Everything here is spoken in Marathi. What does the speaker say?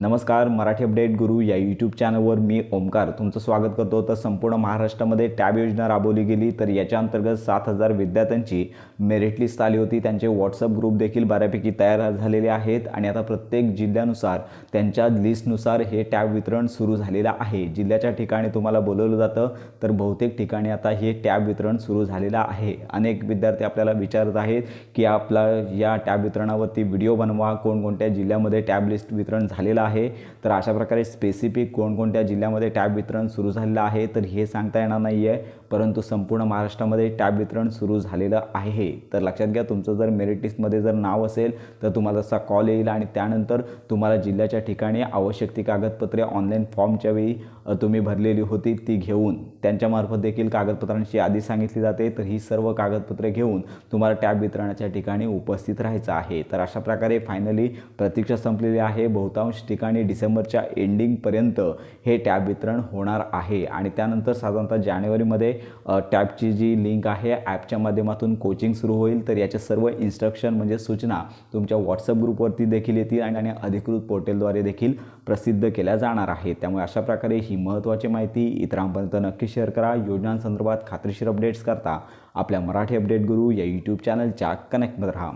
नमस्कार मराठी अपडेट गुरु या यूट्यूब चॅनलवर मी ओमकार तुमचं स्वागत करतो. तर संपूर्ण महाराष्ट्रामध्ये टॅब योजना राबवली गेली तर याच्या अंतर्गत सात हजार विद्यार्थ्यांची मेरिट लिस्ट आली होती. त्यांचे व्हॉट्सअप ग्रुप देखील बऱ्यापैकी तयार झालेले आहेत आणि आता प्रत्येक जिल्ह्यानुसार त्यांच्या लिस्टनुसार हे टॅब वितरण सुरू झालेलं आहे. जिल्ह्याच्या ठिकाणी तुम्हाला बोलवलं जातं तर बहुतेक ठिकाणी आता हे टॅब वितरण सुरू झालेलं आहे. अनेक विद्यार्थी आपल्याला विचारत आहेत की आपला या टॅब वितरणावरती व्हिडिओ बनवा कोणकोणत्या जिल्ह्यामध्ये टॅब लिस्ट वितरण झालेलं आहे. तर अशा प्रकारे स्पेसिफिक कोणकोणत्या जिल्ह्यामध्ये टॅब वितरण सुरू झालेलं आहे तर हे सांगता येणार नाही आहे परंतु संपूर्ण महाराष्ट्रामध्ये टॅब वितरण सुरू झालेलं आहे. तर लक्षात घ्या तुमचं जर मेरिट लिस्टमध्ये जर नाव असेल तर तुम्हाला तसा कॉल येईल आणि त्यानंतर तुम्हाला जिल्ह्याच्या ठिकाणी आवश्यक ती कागदपत्रे ऑनलाईन फॉर्मच्या वेळी तुम्ही भरलेली होती ती घेऊन त्यांच्यामार्फत देखील कागदपत्रांची यादी सांगितली जाते. तर ही सर्व कागदपत्रे घेऊन तुम्हाला टॅब वितरणाच्या ठिकाणी उपस्थित राहायचं आहे. तर अशा प्रकारे फायनली प्रतीक्षा संपलेली आहे. बहुतांश ठिकाणी ठिकाणी डिसेंबरच्या एंडिंगपर्यंत हे टॅब वितरण होणार आहे. आणि त्यानंतर साधारणतः जानेवारीमध्ये टॅबची जी लिंक आहे ॲपच्या माध्यमातून कोचिंग सुरू होईल. तर याचे सर्व इन्स्ट्रक्शन म्हणजे सूचना तुमच्या व्हॉट्सअप ग्रुपवरती देखील येतील आणि आणि अधिकृत पोर्टलद्वारे देखील प्रसिद्ध केल्या जाणार आहेत. त्यामुळे अशा प्रकारे ही महत्त्वाची माहिती इतरांपर्यंत नक्की शेअर करा. योजनांसंदर्भात खात्रीशीर अपडेट्स करता आपल्या मराठी अपडेट गुरु या यूट्यूब चॅनलच्या कनेक्टमध्ये राहा.